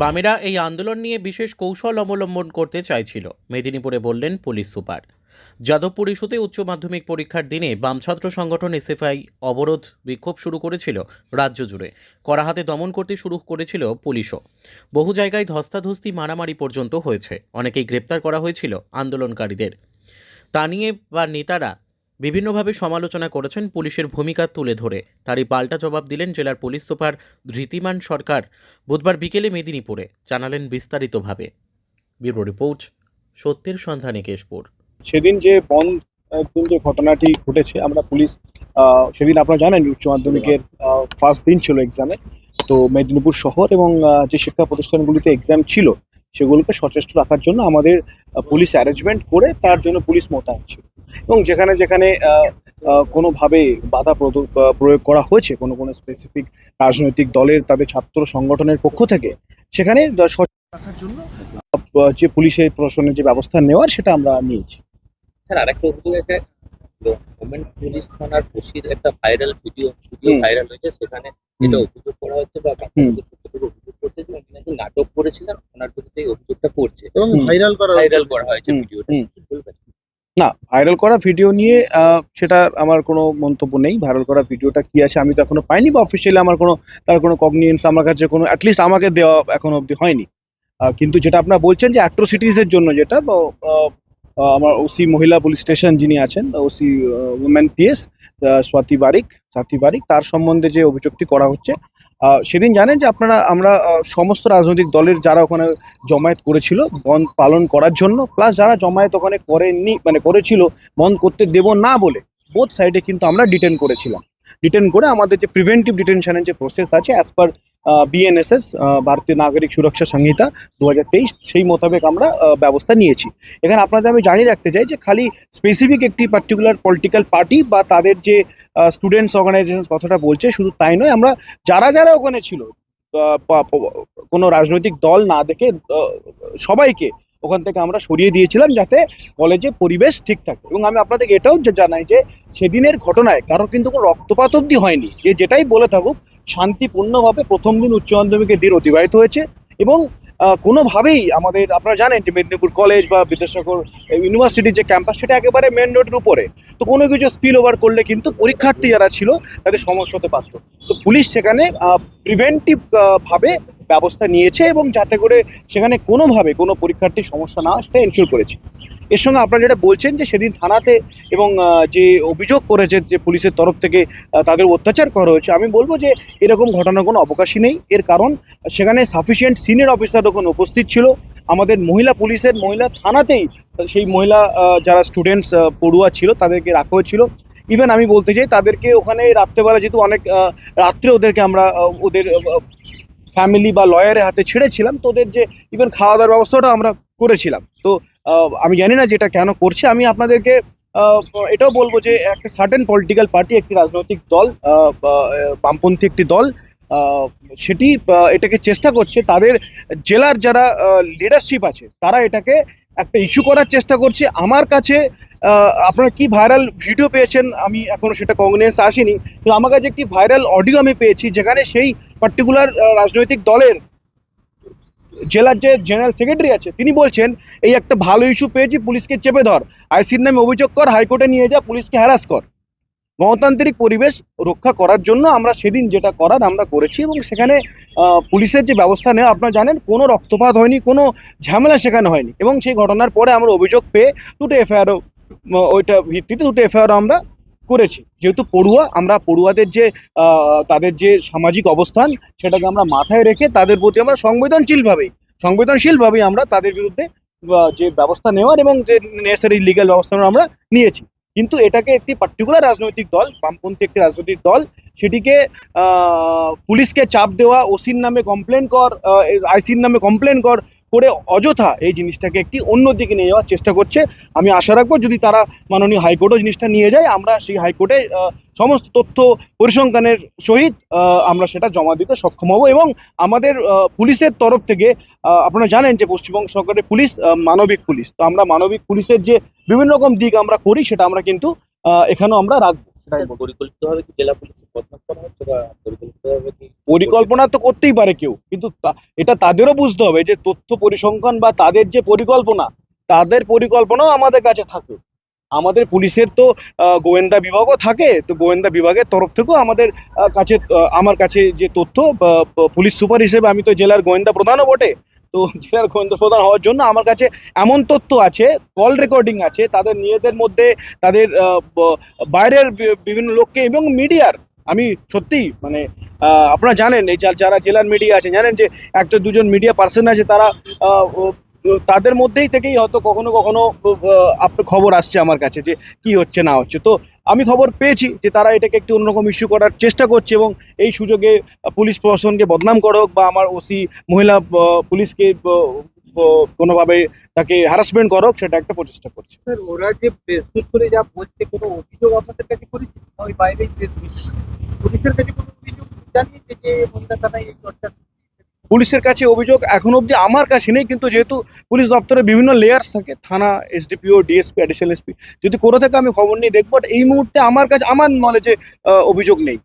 বামেরা এই আন্দোলন নিয়ে বিশেষ কৌশল অবলম্বন করতে চাইছিল, মেদিনীপুরে বললেন পুলিশ সুপার। যাদবপুর ইস্যুতে উচ্চ মাধ্যমিক পরীক্ষার দিনে বাম ছাত্র সংগঠন এসএফআই অবরোধ বিক্ষোভ শুরু করেছিল রাজ্য জুড়ে। কড়া হাতে দমন করতে শুরু করেছিল পুলিশও। বহু জায়গায় ধস্তাধস্তি মারামারি পর্যন্ত হয়েছে, অনেকেই গ্রেপ্তার করা হয়েছিল আন্দোলনকারীদের। তা নিয়ে বা নেতারা বিভিন্নভাবে সমালোচনা করেছেন পুলিশের ভূমিকা তুলে ধরে। তারই পাল্টা জবাব দিলেন জেলার পুলিশ সুপার ধৃতিমান সরকার বুধবার বিকেলে মেদিনীপুরে। জানালেন বিস্তারিতভাবে। ব্যুরো রিপোর্ট, সত্যের সন্ধানে কেশপুর। সেদিন যে বন্ধ যে ঘটনাটি ঘটেছে, আমরা পুলিশ সেদিন আপনারা জানেন উচ্চ মাধ্যমিকের ফার্স্ট দিন ছিল এক্সামে তো মেদিনীপুর শহর এবং যে শিক্ষা প্রতিষ্ঠানগুলিতে এক্সাম ছিল, সেগুলোকে সচেষ্ট রাখার জন্য আমাদের পুলিশ অ্যারেঞ্জমেন্ট করে তার জন্য পুলিশ মোতায়েন ছিল। এবং যেখানে যেখানে আহ, আহ, কোনোভাবে বাধা প্রয়োগ করা হয়েছে কোনো কোনো স্পেসিফিক রাজনৈতিক দলের তাদের ছাত্র সংগঠনের পক্ষ থেকে সেখানে রাখার জন্য যে পুলিশের প্রশাসনের যে ব্যবস্থা নেওয়ার সেটা আমরা নিয়েছি। স্যার আরেকটা অভিযোগ একটা ওমেন্স পুলিশ থানার ওসির একটা ভাইরাল ভিডিও ভিডিও ভাইরাল হয়েছে সেখানে যেটা অভিযোগ করা হচ্ছে বা অভিযোগ করছে যে উনি নাকি নাটক করেছিলেন ওনার বিরুদ্ধে এই অভিযোগটা করছে। এবং ভাইরাল করা ভাইরাল করা হয়েছে ভিডিওটা বলবেন? না ভাইরাল করা ভিডিও নিয়ে সেটা আমার কোনো মন্তব্য নেই। ভাইরাল করা ভিডিওটা কি আছে আমি তো এখনও পাইনি বা অফিসিয়ালি আমার কোনো, তার কোনো কগনিয়েন্স আমার কাছে কোনো অ্যাটলিস্ট আমাকে দেওয়া এখনও অবধি হয়নি। কিন্তু যেটা আপনারা বলছেন যে অ্যাট্রোসিটিসের জন্য যেটা আমার ওসি মহিলা পুলিশ স্টেশন যিনি আছেন OC women PS Swati Barik Swati Barik, তার সম্বন্ধে যে অভিযোগটি করা হচ্ছে সেদিন জানেন যে আপনারা, আমরা সমস্ত রাজনৈতিক দলের যারা ওখানে জমায়েত করেছিল বন্ধ পালন করার জন্য প্লাস যারা জমায়েত ওখানে করেননি মানে করেছিল বন্ধ করতে দেব না বলে বোথ সাইডে কিন্তু আমরা ডিটেন করেছিলাম। ডিটেন করে আমাদের যে প্রিভেন্টিভ ডিটেনশনের যে প্রসেস আছে অ্যাজ পার বিএনএসএস ভারতীয় নাগরিক সুরক্ষা সংহিতা দু হাজার তেইশ, সেই মোতাবেক আমরা ব্যবস্থা নিয়েছি। এখানে আপনাদের আমি জানিয়ে রাখতে চাই যে, খালি স্পেসিফিক একটি পার্টিকুলার পলিটিক্যাল পার্টি বা তাদের যে স্টুডেন্টস অর্গানাইজেশন কথাটা বলছে, শুধু তাই নয়, আমরা যারা যারা ওখানে ছিল কোনো রাজনৈতিক দল না দেখে সবাইকে ওখান থেকে আমরা সরিয়ে দিয়েছিলাম যাতে কলেজে পরিবেশ ঠিক থাকে। এবং আমি আপনাদেরকে এটাও জানাই যে সেদিনের ঘটনায় কারও কিন্তু কোনো রক্তপাত অব্দি হয়নি। যে যেটাই বলে থাকুক, শান্তিপূর্ণভাবে প্রথম দিন উচ্চ মাধ্যমিকের দিন অতিবাহিত হয়েছে এবং কোনোভাবেই আমাদের, আপনারা জানেন যে মেদিনীপুর কলেজ বা বিদ্যাসাগর ইউনিভার্সিটির যে ক্যাম্পাস সেটা একেবারে মেন রোডের উপরে। তো কোনো কিছু স্পিল ওভার করলে কিন্তু পরীক্ষার্থী যারা ছিল, তাদের সমস্যা হতে পারত। তো পুলিশ সেখানে প্রিভেন্টিভভাবে ব্যবস্থা নিয়েছে এবং যাতে করে সেখানে কোনোভাবে কোনো পরীক্ষার্থীর সমস্যা না সেটা এনশিওর করেছে। এর সঙ্গে আপনারা যেটা বলছেন যে সেদিন থানাতে এবং যে অভিযোগ করেছে যে পুলিশের তরফ থেকে তাদের অত্যাচার করা হয়েছে, আমি বলব যে এরকম ঘটনার কোনো অবকাশই নেই। এর কারণ, সেখানে সাফিসিয়েন্ট সিনিয়র অফিসার ওখানে উপস্থিত ছিল। আমাদের মহিলা পুলিশের মহিলা থানাতেই সেই মহিলা যারা স্টুডেন্টস পড়ুয়া ছিল, তাদেরকে রাখা হয়েছিল। ইভেন আমি বলতে চাই, তাদেরকে ওখানে রাত্রেবেলা যেহেতু অনেক রাত্রে ওদেরকে আমরা ওদের ফ্যামিলি বা লয়ারের হাতে ছেড়েছিলাম। তো ওদের যে ইভেন খাওয়া দাওয়ার ব্যবস্থাটা আমরা করেছিলাম। তো আমি জানি না যেটা কেন করছে। আমি আপনাদেরকে এটাও বলব যে একটা সার্টেন পলিটিক্যাল পার্টি একটি রাজনৈতিক দল বামপন্থী একটি দল সেটি এটাকে চেষ্টা করছে। তাদের জেলার যারা লিডারশিপ আছে, তারা এটাকে একটা ইস্যু করার চেষ্টা করছে। আমার কাছে আপনারা কি ভাইরাল ভিডিও পেয়েছেন? আমি এখনও সেটা কংগ্রেস আসেনি। কিন্তু আমার কাছে একটি ভাইরাল অডিও আমি পেয়েছি, যেখানে সেই পার্টিকুলার রাজনৈতিক দলের জেলার যে জেনারেল সেক্রেটারি আছে, তিনি বলছেন, এই একটা ভালো ইস্যু পেয়েছি, পুলিশকে চেপে ধর। আইসির নামে অভিযোগ কর, হাইকোর্টে নিয়ে যা, পুলিশকে হ্যারাস কর। গণতান্ত্রিক পরিবেশ রক্ষা করার জন্য আমরা সেদিন যেটা করার, আমরা করেছি এবং সেখানে পুলিশের যে ব্যবস্থা নেওয়া, আপনারা জানেন, কোনো রক্তপাত হয়নি, কোনো ঝামেলা সেখানে হয়নি। এবং সেই ঘটনার পরে আমরা অভিযোগ পেয়ে, দুটো এফআইআরও ওইটা ভিত্তিতে দুটো এফআইআরও আমরা করেছি। যেহেতু পড়ুয়া, আমরা পড়ুয়াদের যে তাদের যে সামাজিক অবস্থান, সেটাকে আমরা মাথায় রেখে তাদের প্রতি আমরা সংবেদনশীলভাবেই সংবেদনশীলভাবেই আমরা তাদের বিরুদ্ধে যে ব্যবস্থা নেওয়ার এবং যে নেসারি লিগ্যাল ব্যবস্থা আমরা নিয়েছি। কিন্তু এটাকে একটি পার্টিকুলার রাজনৈতিক দল, বামপন্থী একটি রাজনৈতিক দল, সেটিকে পুলিশকে চাপ দেওয়া, ওসির নামে কমপ্লেন কর আইসির নামে কমপ্লেন কর করে অযথা এই জিনিসটাকে একটি অন্য দিকে নিয়ে যাওয়ার চেষ্টা করছে আমি আশা রাখব যদি তারা মাননীয় হাইকোর্টও জিনিসটা নিয়ে যায়, আমরা সেই হাইকোর্টে সমস্ত তথ্য পরিসংখ্যানের সহিত আমরা সেটা জমা দিতে সক্ষম হব এবং আমাদের পুলিশের তরফ থেকে আপনারা জানেন যে পশ্চিমবঙ্গ সরকারের পুলিশ মানবিক পুলিশ তো আমরা মানবিক পুলিশের যে বিভিন্ন রকম দিক আমরা করি, সেটা আমরা কিন্তু এখানেও আমরা রাখব। পরিকল্পিতভাবে কি জেলা পুলিশের বদনাম করা হচ্ছে বা পরিকল্পিতভাবে কি পরিকল্পনা তো করতেই পারে কেউ কিন্তু তা- এটা তাদেরও বুঝতে হবে যে তথ্য পরিসংখ্যান বা তাদের যে পরিকল্পনা তাদের পরিকল্পনাও আমাদের কাছে থাকে। আমাদের পুলিশের তো গোয়েন্দা বিভাগও থাকে তো গোয়েন্দা বিভাগের তরফ থেকেও আমাদের কাছে আমার কাছে যে তথ্য পুলিশ সুপার হিসেবে আমি তো জেলার গোয়েন্দা প্রধানও বটে। তো জেলার গোয়েন্দা প্রধান হওয়ার জন্য আমার কাছে এমন তথ্য আছে কল রেকর্ডিং আছে, তাদের নিজেদের মধ্যে তাদের বাইরের বিভিন্ন লোককে এবং মিডিয়ার। আমি সত্যি মানে আপনারা জানেন, এই যারা জেলার মিডিয়া আছে, জানেন যে একটা, দুজন মিডিয়া পার্সন আছে, তারা তাদের মধ্যেই থেকেই হয়তো কখনো কখনো আপনার খবর আসছে আমার কাছে যে কি হচ্ছে, না হচ্ছে। তো আমি খবর পেয়েছি যে তারা এটাকে একটু অন্যরকম ইস্যু করার চেষ্টা করছে এবং এই সুযোগে পুলিশ প্রশাসনকে বদনাম করা বা আমার ওসি মহিলা পুলিশকে কোনোভাবে তাকে হ্যারাসমেন্ট করা সেটা একটা প্রচেষ্টা করছে। স্যার, ওরা যে ফেসবুক করে যা বলছে, কোনো অভিযোগ আপনাদের কাছে করেছে? ওই বাইরেই ফেসবুক পুলিশের কাছে কোনো অভিযোগ জানিয়েছে যে মহিলা থানায় এই পুলিশের কাছে অভিযোগ এখন অবধি আমার কাছে নেই, কিন্তু যেহেতু পুলিশ দপ্তরে বিভিন্ন লেয়ার্স থাকে, থানা এসডিপিও ডিএসপি অ্যাডিশনাল এসপি যদি কোনো থেকে আমি খবর নিয়ে দেখব বাট এই মুহূর্তে আমার কাছে, আমার নলেজে অভিযোগ নেই।